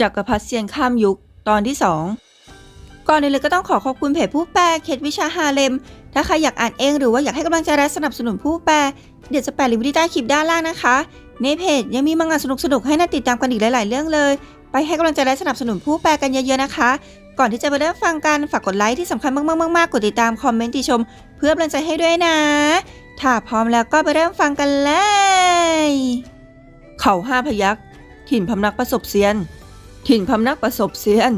จักรพรรดิเซียนข้ามยุคตอนที่สองก่อนอื่นเลยก็ต้องขอขอบคุณเพจผู้แปลเคสวิชาฮาเลม ถ้าใครอยากอ่านเองหรือว่าอยากให้กำลังใจและสนับสนุนผู้แปล เดี๋ยวจะแปะลิงก์ไว้ที่ใต้คลิปด้านล่างนะคะ ในเพจยังมีมังงะสนุกๆให้น่าติดตามกันอีกหลาย ๆ เรื่องเลย ไปให้กำลังใจและสนับสนุนผู้แปลกันเยอะๆนะคะ ก่อนที่จะไปเริ่มฟังกันฝากกดไลค์ที่สำคัญมากๆๆกดติดตามคอมเมนต์ติชม เพื่อกำลังใจให้ด้วยนะถ้าพร้อมแล้วก็ไปเริ่มฟังกันเลย เขาห้าพยักษ์ถิ่นพำนักประสบเซียน ถิ่นพำนักประสบเซียน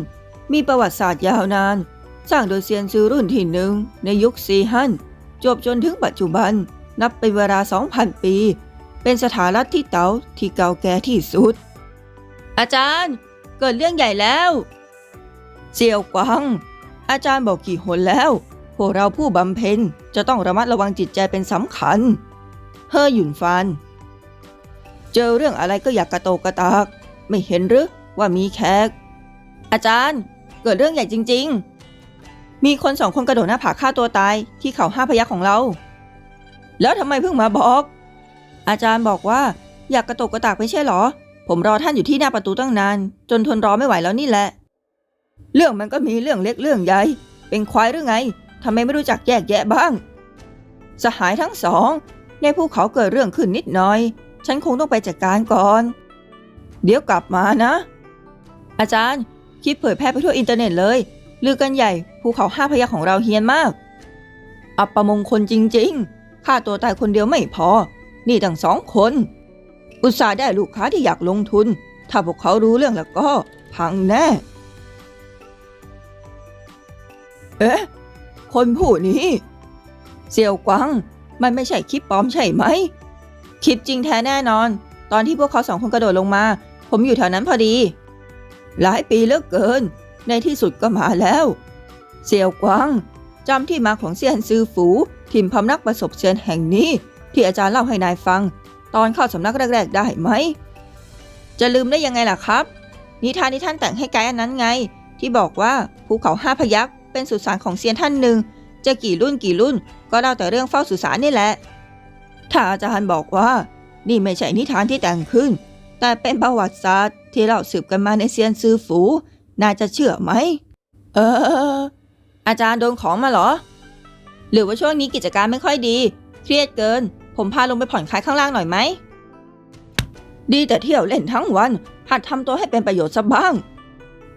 มีประวัติศาสตร์ยาวนาน สร้างโดยเซียนซือรุ่นที่หนึ่งในยุคซีฮั่นจบจนถึงปัจจุบัน นับเป็นเวลา 2,000 ปี เป็นสถานรัฐที่เต๋าที่เก่าแก่ที่สุด อาจารย์ เกิดเรื่องใหญ่แล้วเจียวกวางอาจารย์บอกกี่หนแล้ว พวกเราผู้บำเพ็ญจะต้องระมัดระวังจิตใจเป็นสำคัญ เฮอหยุนฟาน เจอเรื่องอะไรก็อยากกระโตกกระตาก ไม่เห็นหรือ ว่ามีแขกอาจารย์เกิดเรื่องใหญ่จริง ๆ มีคนสองคนกระโดดหน้าผาฆ่าตัวตายที่เขาห้าพยักของเรา แล้วทำไมเพิ่งมาบอก อาจารย์บอกว่าอยากกระตกกระตากไม่ใช่หรอ ผมรอท่านอยู่ที่หน้าประตูตั้งนาน จนทนรอไม่ไหวแล้วนี่แหละ เรื่องมันก็มีเรื่องเล็กเรื่องใหญ่ เป็นควายหรือไงทำไมไม่รู้จักแยกแยะบ้าง สหายทั้งสอง ในภูเขาเกิดเรื่องขึ้นนิดหน่อย ฉันคงต้องไปจัดการก่อน เดี๋ยวกลับมานะ อาจารย์ คลิปเผยแพร่ไปทั่วอินเทอร์เน็ตเลย ลือกันใหญ่ภูเขาห้าพยักของเราเฮียนมาก อัประมงคลจริงๆฆ่าตัวตายคนเดียวไม่พอ นี่ตั้งสองคน อุตส่าห์ได้ลูกค้าที่อยากลงทุน ถ้าพวกเขารู้เรื่องแล้วก็ พังแน่ เอ๊ะ คนผู้นี้เสี่ยวกวางมันไม่ใช่คลิปปลอมใช่ไหม คลิปจริงแท้แน่นอน ตอนที่พวกเขาสองคนกระโดดลงมา ผมอยู่แถวนั้นพอดี หลายปีเหลือกเกิน ในที่สุดก็มาแล้ว เสี่ยวกวางจำที่มาของเซียนซือฝูทิมพำนักประสบเซียนแห่งนี้ ที่อาจารย์เล่าให้นายฟัง ตอนเข้าสำนักแรก ๆ ได้ไหม จะลืมได้ยังไงล่ะครับ นิทานที่ท่านแต่งให้ไกด์อันนั้นไง ที่บอกว่าภูเขาห้าพยักเป็นสุสานของเซียนท่านหนึ่งจะกี่รุ่นกี่รุ่น ก็เล่าแต่เรื่องเฝ้าสุสานนี่แหละ ถ้าอาจารย์บอกว่า นี่ไม่ใช่นิทานที่แต่งขึ้น แต่เป็นประวัติศาสตร์ที่เราสืบกันมาในเซียนซือฝู น่าจะเชื่อไหม เออ อาจารย์โดนของมาเหรอ หรือว่าช่วงนี้กิจการไม่ค่อยดี เครียดเกิน ผมพาลงไปผ่อนคลายข้างล่างหน่อยไหม ดีแต่เที่ยวเล่นทั้งวัน หัดทำตัวให้เป็นประโยชน์ซะบ้าง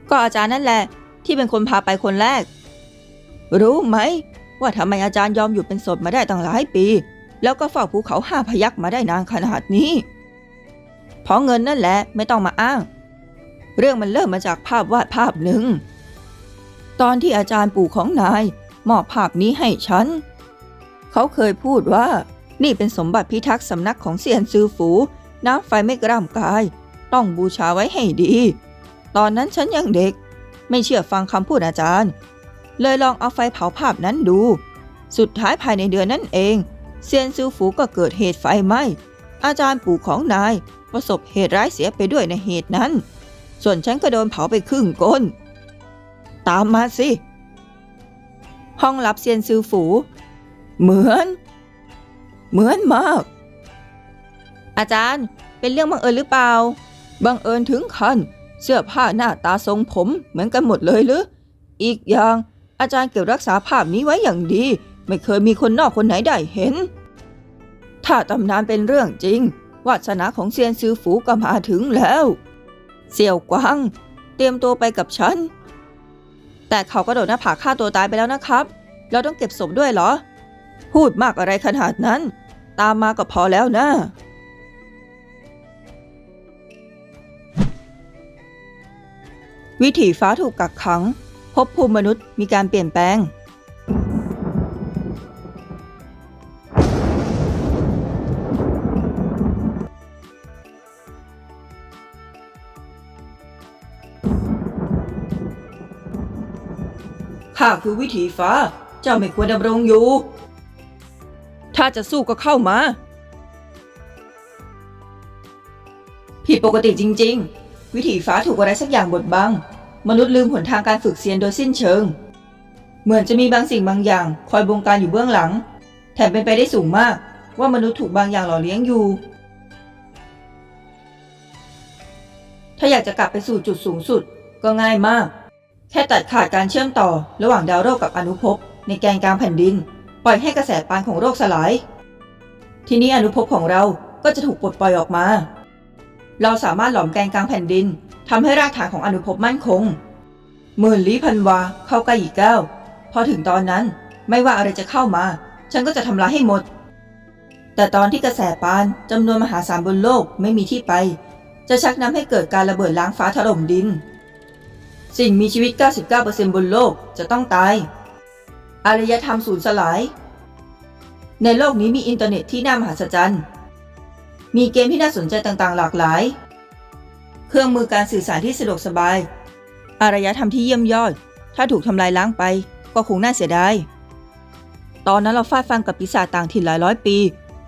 ก็อาจารย์นั่นแหละ ที่เป็นคนพาไปคนแรก รู้ไหม ว่าทำไมอาจารย์ยอมอยู่เป็นโสดมาได้ตั้งหลายปี แล้วก็เฝ้าภูเขาห้าพยักมาได้นานขนาดนี้ เพราะเงินนั่นแหละไม่ต้องมาอ้าง เรื่องมันเริ่มมาจากภาพวาดภาพหนึ่ง ตอนที่อาจารย์ปู่ของนายมอบภาพนี้ให้ฉัน เขาเคยพูดว่านี่เป็นสมบัติพิทักษ์สำนักของเซียนซือฝู น้ำไฟไม่กร่ำกาย ต้องบูชาไว้ให้ดี ตอนนั้นฉันยังเด็ก ไม่เชื่อฟังคำพูดอาจารย์ เลยลองเอาไฟเผาภาพนั้นดู สุดท้ายภายในเดือนนั้นเอง เซียนซือฝูก็เกิดเหตุไฟไหม้อาจารย์ปู่ของนาย ประสบเหตุร้ายเสียไปด้วยในเหตุนั้น ส่วนฉันก็โดนเผาไปครึ่งก้น ตามมาสิ ห้องรับเซียนซือฝู เหมือน เหมือนมาก อาจารย์เป็นเรื่องบังเอิญหรือเปล่า บังเอิญถึงขั้นเสื้อผ้าหน้าตาทรงผมเหมือนกันหมดเลยหรือ อีกอย่างอาจารย์เก็บรักษาภาพนี้ไว้อย่างดี ไม่เคยมีคนนอกคนไหนได้เห็น ถ้าตำนานเป็นเรื่องจริง วาสนาของเซียนซือฝูก็มาถึงแล้ว เสี่ยวกวาง เตรียมตัวไปกับฉัน แต่เขากระโดดหน้าผาฆ่าตัวตายไปแล้วนะครับ เราต้องเก็บศพด้วยเหรอ พูดมากอะไรขนาดนั้น ตามมาก็พอแล้วนะวิถีฟ้าถูกกักขัง พบภูมิมนุษย์มีการเปลี่ยนแปลง ข้าคือวิถีฟ้า เจ้าไม่ควรดำรงอยู่ ถ้าจะสู้ก็เข้ามา ผิดปกติจริง ๆ วิถีฟ้าถูกอะไรสักอย่างบดบัง มนุษย์ลืมหนทางการฝึกเซียนโดยสิ้นเชิง เหมือนจะมีบางสิ่งบางอย่าง คอยบงการอยู่เบื้องหลัง แถมเป็นไปได้สูงมาก ว่ามนุษย์ถูกบางอย่างหล่อเลี้ยงอยู่ ถ้าอยากจะกลับไปสู่จุดสูงสุดก็ง่ายมาก ค่ตัดขาดการเชื่อมต่อระหว่างดาวโลกกับอนุภพในแกนกลางแผ่นดิน ปล่อยให้กระแสปานของโลกสลาย ทีนี้อนุภพของเราก็จะถูกปลดปล่อยออกมา เราสามารถหลอมแกนกลางแผ่นดินทำให้รากฐานของอนุภพมั่นคงหมื่นลี้พันวาเข้าใกล้อีกก้วพอถึงตอนนั้นไม่ว่าอะไรจะเข้ามา ฉันก็จะทำลายให้หมด แต่ตอนที่กระแสปานจำนวนมหาศาลบนโลกไม่มีที่ไป จะชักนำให้เกิดการระเบิดล้างฟ้าถล่มดิน สิ่งมีชีวิต 99%บนโลกจะต้องตาย อารยธรรมสูญสลาย ในโลกนี้มีอินเทอร์เน็ตที่น่ามหัศจรรย์ มีเกมที่น่าสนใจต่างๆ หลากหลาย เครื่องมือการสื่อสารที่สะดวกสบาย อารยธรรมที่เยี่ยมยอด ถ้าถูกทำลายล้างไปก็คงน่าเสียดาย ตอนนั้นเราฟาดฟันกับปีศาจต่างถิ่นหลายร้อยปี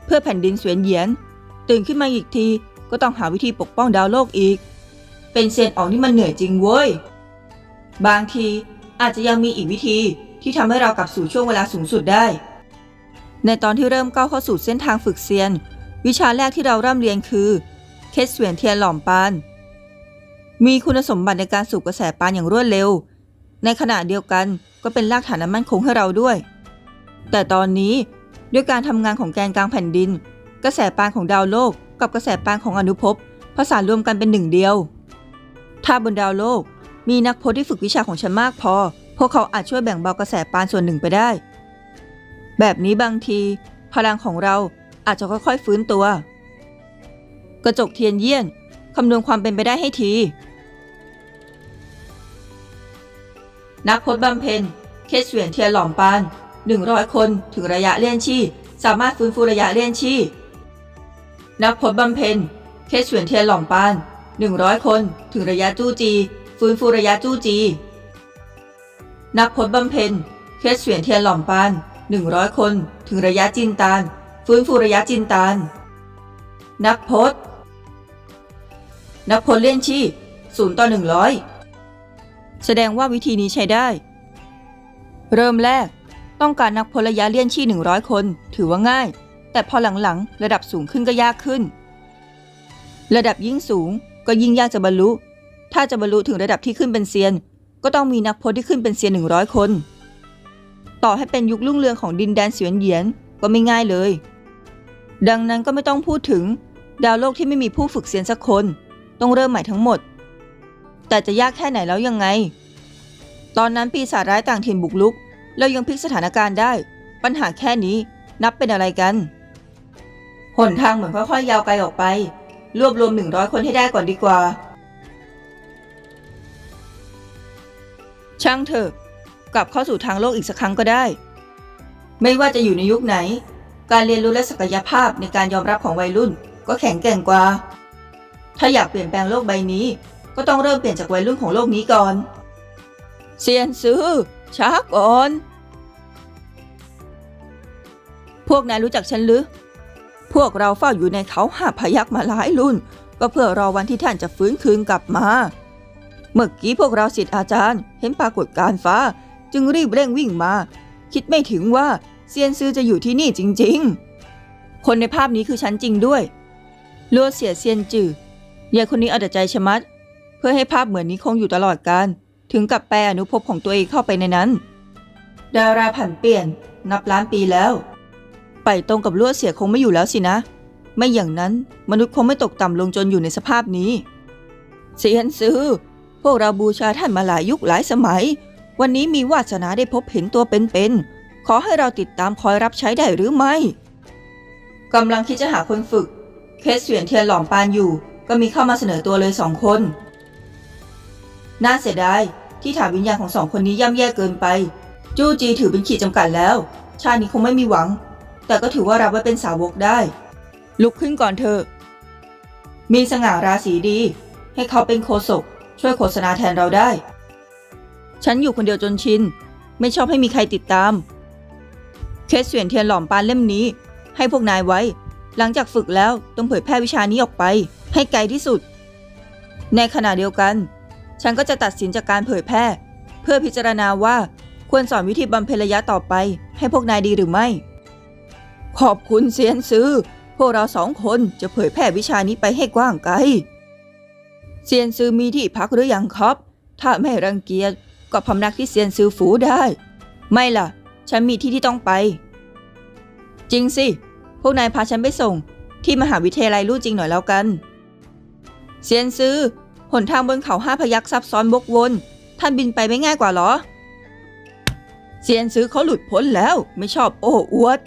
เพื่อแผ่นดินเสวียนเหยียน ตื่นขึ้นมาอีกทีก็ต้องหาวิธีปกป้องดาวโลกอีก เป็นเซียนออกนี่มันเหนื่อยจริงเว้ย บางทีอาจจะยังมีอีกวิธีที่ทำให้เรากลับสู่ช่วงเวลาสูงสุดได้ ในตอนที่เริ่มก้าวเข้าสู่เส้นทางฝึกเซียน วิชาแรกที่เราเริ่มเรียนคือ เคสเสวียนเทียนหลอมปาน มีคุณสมบัติในการสูบกระแสปานอย่างรวดเร็ว ในขณะเดียวกันก็เป็นรากฐานอันมั่นคงให้เราด้วย แต่ตอนนี้ด้วยการทำงานของแกนกลางแผ่นดิน กระแสปานของดาวโลก กับกระแสปานของอนุภพผสานรวมกันเป็นหนึ่งเดียว ถ้าบนดาวโลก มีนักพจน์ที่ฝึกวิชาของฉันมากพอ พวกเขาอาจช่วยแบ่งเบากระแสปานส่วนหนึ่งไปได้ แบบนี้บางที พลังของเราอาจจะค่อยๆฟื้นตัว กระจกเทียนเยี่ยนคำนวณความเป็นไปได้ให้ที นักพจน์บำเพ็ญเคสเสวียนเทียนหลอมปาน100 คนถึงระยะเลี่ยนชีสามารถฟื้นฟูระยะเลี่ยนชีนักพจน์บำเพ็ญเคสเสวียนเทียนหลอมปาน100 คนถึงระยะจู้จี ฟื้นฟูระยะจู้จี นักพจน์บำเพ็ญ เคสเสวียนเทียนหล่อมปาน100 คน ถึงระยะจินตาน ฟื้นฟูระยะจินตาน นักพจน์นักพลเลี่ยนชีศูนย์ต่อหนึ่งร้อยแสดงว่าวิธีนี้ใช้ได้ เริ่มแรก ต้องการนักพลระยะเลี่ยนชีพหนึ่งร้อยคน ถือว่าง่าย แต่พอหลังๆ ระดับสูงขึ้นก็ยากขึ้น ระดับยิ่งสูงก็ยิ่งยากจะบรรลุ ถ้าจะบรรลุถึงระดับที่ขึ้นเป็นเซียน ก็ต้องมีนักพลที่ขึ้นเป็นเซียนหนึ่งร้อยคน ต่อให้เป็นยุครุ่งเรืองของดินแดนเสวียนเหยียนก็ไม่ง่ายเลย ดังนั้นก็ไม่ต้องพูดถึง ดาวโลกที่ไม่มีผู้ฝึกเซียนสักคน ต้องเริ่มใหม่ทั้งหมด แต่จะยากแค่ไหนแล้วยังไง ตอนนั้นปีศาจร้ายต่างถิ่นบุกลุกแล้วยังพลิกสถานการณ์ได้ ปัญหาแค่นี้นับเป็นอะไรกันหนทางเหมือนค่อยๆยาวไกลออกไป รวบรวม100คนให้ได้ก่อนดีกว่า ช่างเถอะ กลับเข้าสู่ทางโลกอีกสักครั้งก็ได้ ไม่ว่าจะอยู่ในยุคไหน การเรียนรู้และศักยภาพในการยอมรับของวัยรุ่น ก็แข็งแกร่งกว่า ถ้าอยากเปลี่ยนแปลงโลกใบนี้ ก็ต้องเริ่มเปลี่ยนจากวัยรุ่นของโลกนี้ก่อนเซียนซื้อช้าก่อน พวกนายรู้จักฉันหรือ พวกเราเฝ้าอยู่ในเขาหาพยักมาหลายรุ่น ก็เพื่อรอวันที่ท่านจะฟื้นคืนกลับมา เมื่อกี้พวกเราสิทธิ์อาจารย์ เห็นปรากฏการณ์ฟ้า จึงรีบเร่งวิ่งมา คิดไม่ถึงว่าเซียนซือจะอยู่ที่นี่จริง ๆ คนในภาพนี้คือฉันจริงด้วยลัวเสียเซียนจือยายคนนี้เอาแต่ใจชะมัด เพื่อให้ภาพเหมือนนี้คงอยู่ตลอดการถึงกับแปลอนุภพของตัวเองเข้าไปในนั้นดาราผันเปลี่ยน นับล้านปีแล้ว ไปตรงกับลวดเสียคงไม่อยู่แล้วสินะ ไม่อย่างนั้นมนุษย์คงไม่ตกต่ำลงจนอยู่ในสภาพนี้เซียนซื้อ พวกเราบูชาท่านมาหลายยุคหลายสมัย วันนี้มีวาสนาได้พบเห็นตัวเป็นๆ ขอให้เราติดตามคอยรับใช้ได้หรือไม่ กำลังคิดจะหาคนฝึก เคสเสวียนเทียนหลอมปานอยู่ ก็มีเข้ามาเสนอตัวเลยสองคน น่าเสียดายที่ฐานวิญญาณของสองคนนี้ย่ำแย่เกินไป จู้จีถือเป็นขีดจำกัดแล้ว ชาตินี้คงไม่มีหวัง แต่ก็ถือว่ารับไว้เป็นสาวกได้ ลุกขึ้นก่อนเถอะมีสง่าราศีดี ให้เขาเป็นโคศก ช่วยโฆษณาแทนเราได้ ฉันอยู่คนเดียวจนชิน ไม่ชอบให้มีใครติดตาม เคสเสวียนเทียนหลอมปานเล่มนี้ ให้พวกนายไว้ หลังจากฝึกแล้วต้องเผยแพร่วิชานี้ออกไป ให้ไกลที่สุด ในขณะเดียวกัน ฉันก็จะตัดสินจากการเผยแพร่ เพื่อพิจารณาว่าควรสอนวิธีบำเพ็ญระยะต่อไป ให้พวกนายดีหรือไม่ ขอบคุณเซียนซื้อ พวกเราสองคนจะเผยแพร่วิชานี้ไปให้กว้างไกล เซียนซือมีที่พักหรือยังครับ ถ้าไม่รังเกียจก็พำนักที่เซียนซือฝูได้ ไม่ล่ะ ฉันมีที่ที่ต้องไป จริงสิ พวกนายพาฉันไปส่ง ที่มหาวิทยาลัยลู่จริงหน่อยแล้วกัน เซียนซือหนทางบนเขาห้าพยักซับซ้อนบกวน ท่านบินไปไม่ง่ายกว่าหรอ เซียนซือเขาหลุดพ้นแล้วไม่ชอบโอ้อวด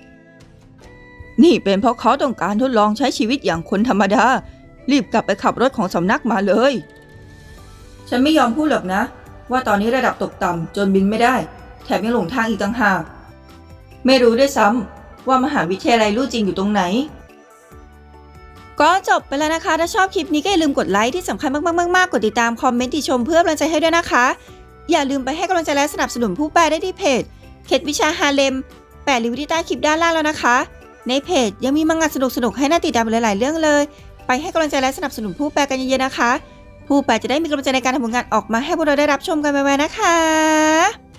นี่เป็นเพราะเขาต้องการทดลองใช้ชีวิตอย่างคนธรรมดา รีบกลับไปขับรถของสำนักมาเลย ฉันไม่ยอมพูดหรอกนะ ว่าตอนนี้ระดับตกต่ำจนบินไม่ได้ แถมยังหลงทางอีกต่างหาก ไม่รู้ด้วยซ้ำว่ามหาวิทยาลัยลู่จริงอยู่ตรงไหน ก็จบไปแล้วนะคะ ถ้าชอบคลิปนี้ก็อย่าลืมกดไลค์ที่สำคัญมากๆๆๆกดติดตามคอมเมนต์ติชมเพื่อกำลังใจให้ด้วยนะคะ อย่าลืมไปให้กำลังใจและสนับสนุนผู้แปลได้ที่เพจเคดวิชาฮาเลมแปะลิงก์ไว้ที่ใต้คลิปด้านล่างแล้วนะคะ ในเพจยังมีมังงะสนุกๆ ให้น่าติดตามอีกหลายๆ เรื่องเลย ไปให้กำลังใจและสนับสนุนผู้แปลกันเยอะๆนะคะ ผู้แปลจะได้มีกำลังใจในการทำผลงานออกมาให้พวกเราได้รับชมกันไปๆนะคะ